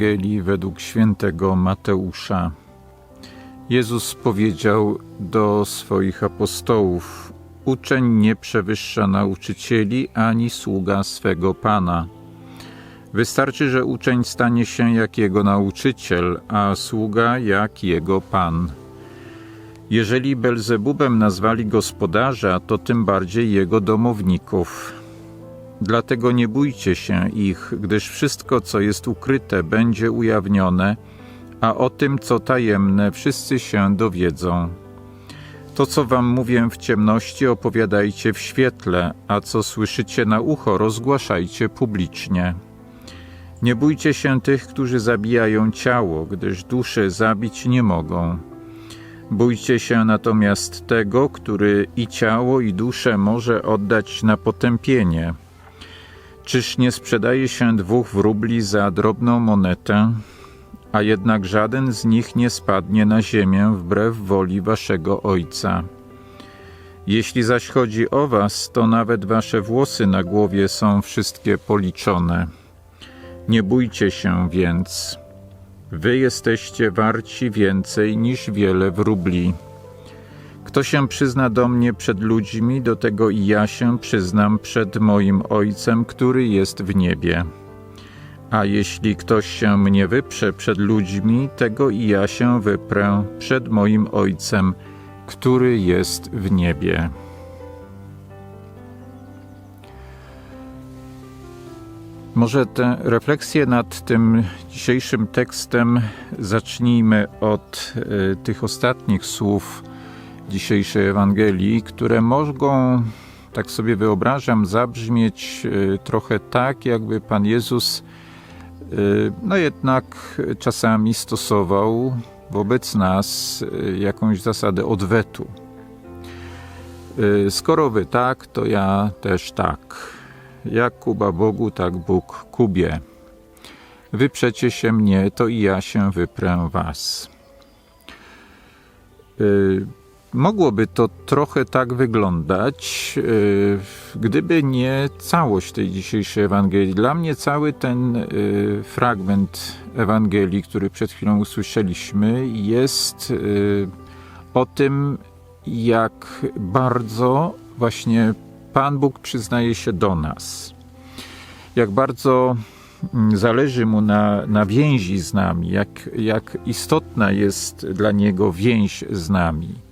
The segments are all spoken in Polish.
Ewangelii według świętego Mateusza. Jezus powiedział do swoich apostołów: Uczeń nie przewyższa nauczycieli ani sługa swego pana. Wystarczy, że uczeń stanie się jak jego nauczyciel, a sługa jak jego pan. Jeżeli Belzebubem nazwali gospodarza, to tym bardziej jego domowników. Dlatego nie bójcie się ich, gdyż wszystko, co jest ukryte, będzie ujawnione, a o tym, co tajemne, wszyscy się dowiedzą. To, co wam mówię w ciemności, opowiadajcie w świetle, a co słyszycie na ucho, rozgłaszajcie publicznie. Nie bójcie się tych, którzy zabijają ciało, gdyż duszy zabić nie mogą. Bójcie się natomiast tego, który i ciało, i duszę może oddać na potępienie. Czyż nie sprzedaje się dwóch wróbli za drobną monetę, a jednak żaden z nich nie spadnie na ziemię wbrew woli waszego Ojca. Jeśli zaś chodzi o was, to nawet wasze włosy na głowie są wszystkie policzone. Nie bójcie się więc. Wy jesteście warci więcej niż wiele wróbli. Kto się przyzna do mnie przed ludźmi, do tego i ja się przyznam przed moim Ojcem, który jest w niebie. A jeśli ktoś się mnie wyprze przed ludźmi, tego i ja się wyprę przed moim Ojcem, który jest w niebie. Może tę refleksję nad tym dzisiejszym tekstem zacznijmy od y, tych ostatnich słów dzisiejszej Ewangelii, które mogą, tak sobie wyobrażam, zabrzmieć y, trochę tak, jakby Pan Jezus y, no jednak czasami stosował wobec nas y, jakąś zasadę odwetu. Skoro wy tak, to ja też tak. Jak Kuba Bogu, tak Bóg Kubie. Wyprzecie się mnie, to i ja się wyprę was. Mogłoby to trochę tak wyglądać, y, gdyby nie całość tej dzisiejszej Ewangelii. Dla mnie cały ten y, fragment Ewangelii, który przed chwilą usłyszeliśmy, jest y, o tym, jak bardzo właśnie Pan Bóg przyznaje się do nas. Jak bardzo mm, zależy mu na, na więzi z nami, jak, jak istotna jest dla niego więź z nami.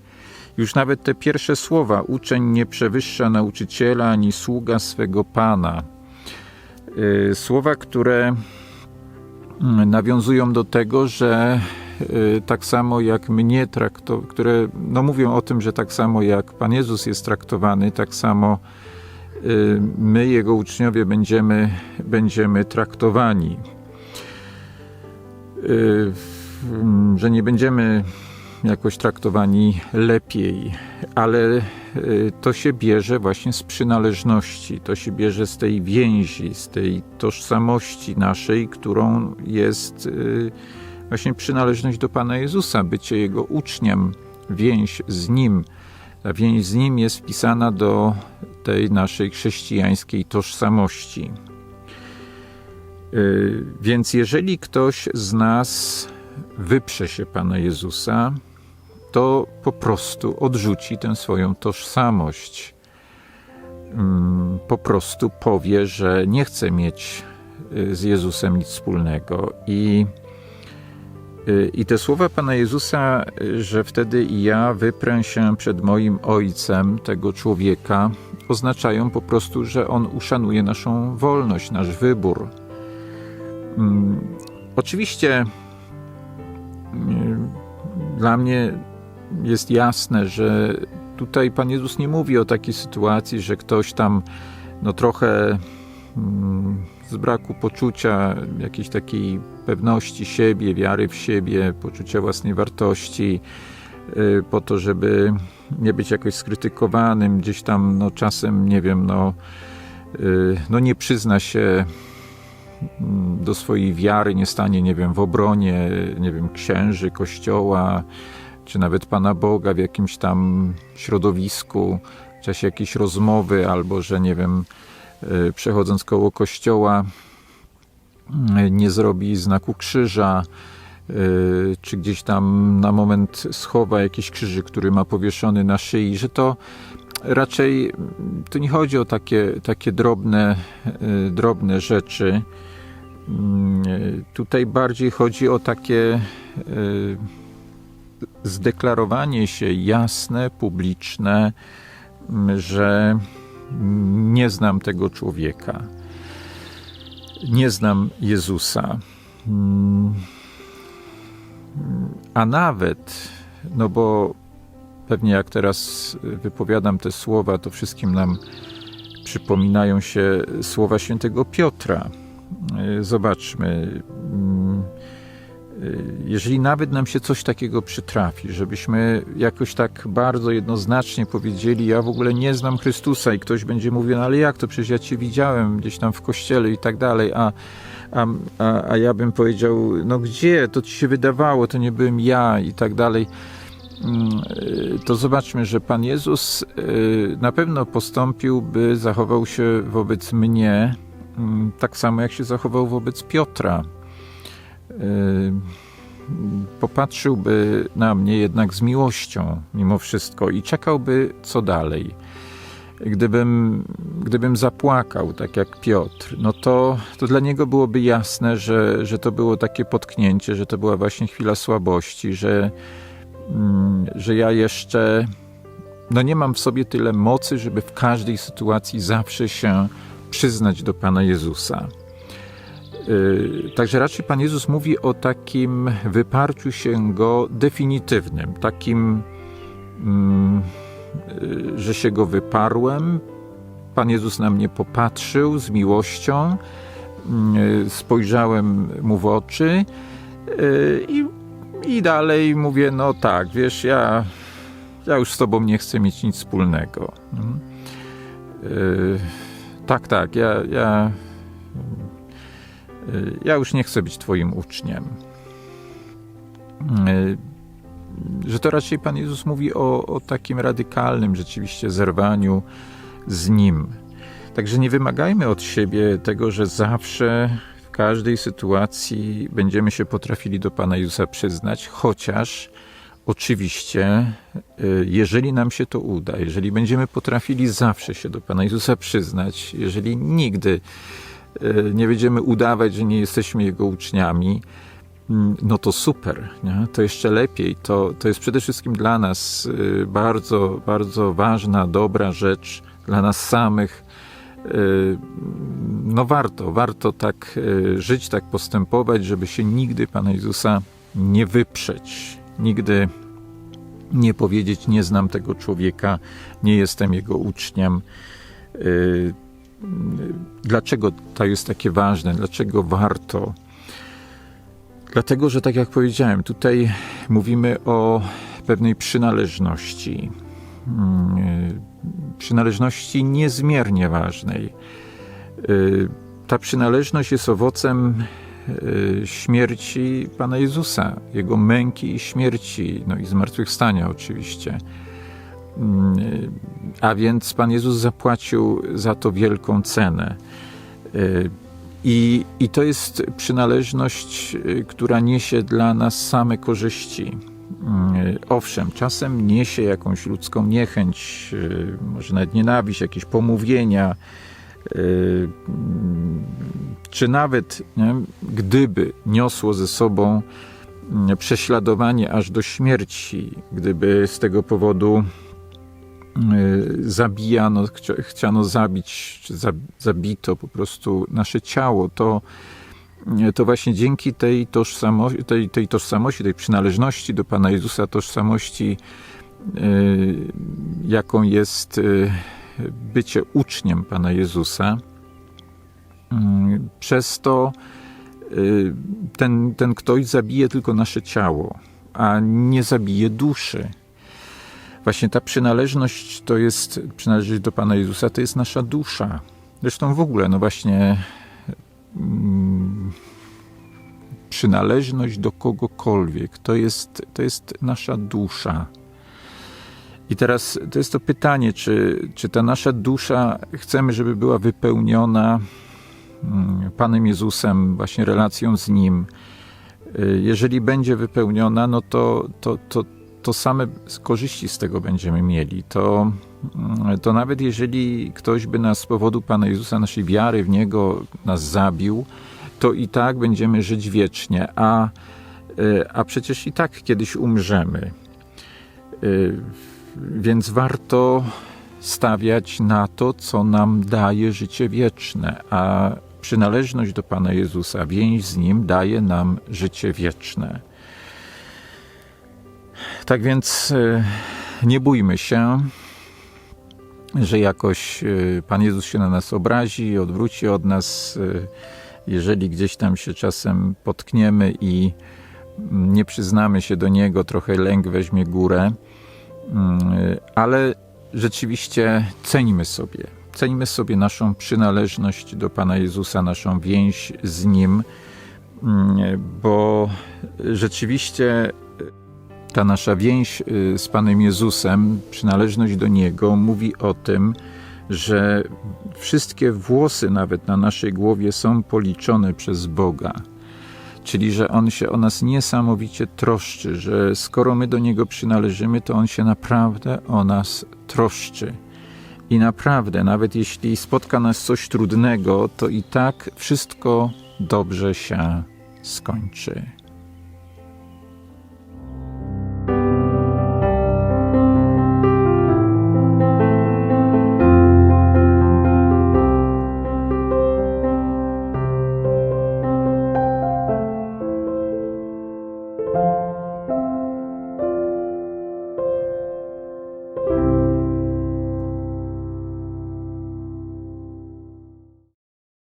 Już nawet te pierwsze słowa: uczeń nie przewyższa nauczyciela ani sługa swego pana. Y, Słowa, które mm, nawiązują do tego, że y, tak samo jak mnie trakto, które no mówią o tym, że tak samo jak Pan Jezus jest traktowany, tak samo y, my, Jego uczniowie, będziemy, będziemy traktowani. Że nie będziemy jakoś traktowani lepiej, ale y, to się bierze właśnie z przynależności, to się bierze z tej więzi, z tej tożsamości naszej, którą jest y, właśnie przynależność do Pana Jezusa, bycie Jego uczniem, więź z Nim. Ta więź z Nim jest wpisana do tej naszej chrześcijańskiej tożsamości. Y, Więc jeżeli ktoś z nas wyprze się Pana Jezusa, to po prostu odrzuci tę swoją tożsamość. Mm, Po prostu powie, że nie chce mieć y, z Jezusem nic wspólnego. I, y, i te słowa Pana Jezusa, y, że wtedy ja wyprę się przed moim Ojcem tego człowieka, oznaczają po prostu, że on uszanuje naszą wolność, nasz wybór. Mm, Oczywiście mm, dla mnie jest jasne, że tutaj Pan Jezus nie mówi o takiej sytuacji, że ktoś tam no trochę mm, z braku poczucia jakiejś takiej pewności siebie, wiary w siebie, poczucia własnej wartości, y, po to, żeby nie być jakoś skrytykowanym, gdzieś tam no czasem, nie wiem, no, y, no nie przyzna się mm, do swojej wiary, nie stanie, nie wiem, w obronie, nie wiem, księży, kościoła, czy nawet Pana Boga w jakimś tam środowisku, w czasie jakiejś rozmowy, albo że nie wiem, y, przechodząc koło kościoła, nie zrobi znaku krzyża, y, czy gdzieś tam na moment schowa jakiś krzyżyk, który ma powieszony na szyi, że to raczej tu nie chodzi o takie, takie drobne, drobne rzeczy. Y, Tutaj bardziej chodzi o takie zdeklarowanie się jasne, publiczne, że nie znam tego człowieka. Nie znam Jezusa. Mm, A nawet, no bo pewnie jak teraz wypowiadam te słowa, to wszystkim nam przypominają się słowa świętego Piotra. Zobaczmy, mm, jeżeli nawet nam się coś takiego przytrafi, żebyśmy jakoś tak bardzo jednoznacznie powiedzieli, ja w ogóle nie znam Chrystusa i ktoś będzie mówił, no ale jak to, przecież ja Cię widziałem gdzieś tam w kościele i tak dalej, a, a, a, a ja bym powiedział, no gdzie, to Ci się wydawało, to nie byłem ja i tak dalej. Mm, y, to zobaczmy, że Pan Jezus y, na pewno postąpiłby, zachował się wobec mnie mm, tak samo, jak się zachował wobec Piotra. Popatrzyłby na mnie jednak z miłością, mimo wszystko, i czekałby, co dalej. Gdybym, gdybym zapłakał, tak jak Piotr, no to, to dla niego byłoby jasne, że, że to było takie potknięcie, że to była właśnie chwila słabości, że, mm, że ja jeszcze no nie mam w sobie tyle mocy, żeby w każdej sytuacji zawsze się przyznać do Pana Jezusa. Yy, Także raczej Pan Jezus mówi o takim wyparciu się Go definitywnym, takim, mm, yy, że się Go wyparłem. Pan Jezus na mnie popatrzył z miłością, yy, spojrzałem Mu w oczy i, i dalej mówię, no tak, wiesz, ja, ja już z Tobą nie chcę mieć nic wspólnego. Mm. Tak, tak, ja, ja Y, ja już nie chcę być Twoim uczniem. Y, Że to raczej Pan Jezus mówi o, o takim radykalnym rzeczywiście zerwaniu z Nim. Także nie wymagajmy od siebie tego, że zawsze w każdej sytuacji będziemy się potrafili do Pana Jezusa przyznać, chociaż oczywiście, y, jeżeli nam się to uda, jeżeli będziemy potrafili zawsze się do Pana Jezusa przyznać, jeżeli nigdy y, nie będziemy udawać, że nie jesteśmy Jego uczniami, mm, no to super, nie? to jeszcze lepiej. To, to jest przede wszystkim dla nas y, bardzo, bardzo ważna, dobra rzecz, dla nas samych. Y, No warto, warto tak y, żyć, tak postępować, żeby się nigdy Pana Jezusa nie wyprzeć, nigdy nie powiedzieć, nie znam tego człowieka, nie jestem jego uczniem. Dlaczego to jest takie ważne? Dlaczego warto? Dlatego, że tak jak powiedziałem, tutaj mówimy o pewnej przynależności. Mm, Przynależności niezmiernie ważnej. Y, Ta przynależność jest owocem y, śmierci Pana Jezusa, Jego męki i śmierci, no i zmartwychwstania oczywiście. Mm, A więc Pan Jezus zapłacił za to wielką cenę. Y, I, I to jest przynależność, y, która niesie dla nas same korzyści. Y, Owszem, czasem niesie jakąś ludzką niechęć, może nawet nienawiść, jakieś pomówienia, czy nawet nie, gdyby niosło ze sobą mm, prześladowanie aż do śmierci, gdyby z tego powodu zabijano, chcia- chciano zabić, czy za- zabito po prostu nasze ciało, to, to właśnie dzięki tej tożsamości, tej, tej tożsamości, tej przynależności do Pana Jezusa, tożsamości, y, jaką jest y, bycie uczniem Pana Jezusa, przez to y, ten, ten ktoś zabije tylko nasze ciało, a nie zabije duszy. Właśnie ta przynależność to jest, przynależność do Pana Jezusa to jest nasza dusza. Zresztą w ogóle, no właśnie, mm, przynależność do kogokolwiek to jest, to jest nasza dusza. I teraz to jest to pytanie, czy, czy ta nasza dusza chcemy, żeby była wypełniona mm, Panem Jezusem, właśnie relacją z Nim, y, jeżeli będzie wypełniona, no to, to, to, to same korzyści z tego będziemy mieli. To, mm, to nawet jeżeli ktoś by nas z powodu Pana Jezusa, naszej wiary w Niego, nas zabił, to i tak będziemy żyć wiecznie, a, y, a przecież i tak kiedyś umrzemy. Y, Więc warto stawiać na to, co nam daje życie wieczne, a przynależność do Pana Jezusa, więź z Nim daje nam życie wieczne. Tak więc y, nie bójmy się, że jakoś y, Pan Jezus się na nas obrazi, odwróci od nas, y, jeżeli gdzieś tam się czasem potkniemy i mm, nie przyznamy się do Niego, trochę lęk weźmie górę, Mm, ale rzeczywiście cenimy sobie. Cenimy sobie naszą przynależność do Pana Jezusa, naszą więź z Nim, mm, bo rzeczywiście ta nasza więź y, z Panem Jezusem, przynależność do Niego, mówi o tym, że wszystkie włosy nawet na naszej głowie są policzone przez Boga. Czyli, że On się o nas niesamowicie troszczy, że skoro my do Niego przynależymy, to On się naprawdę o nas troszczy. I naprawdę, nawet jeśli spotka nas coś trudnego, to i tak wszystko dobrze się skończy.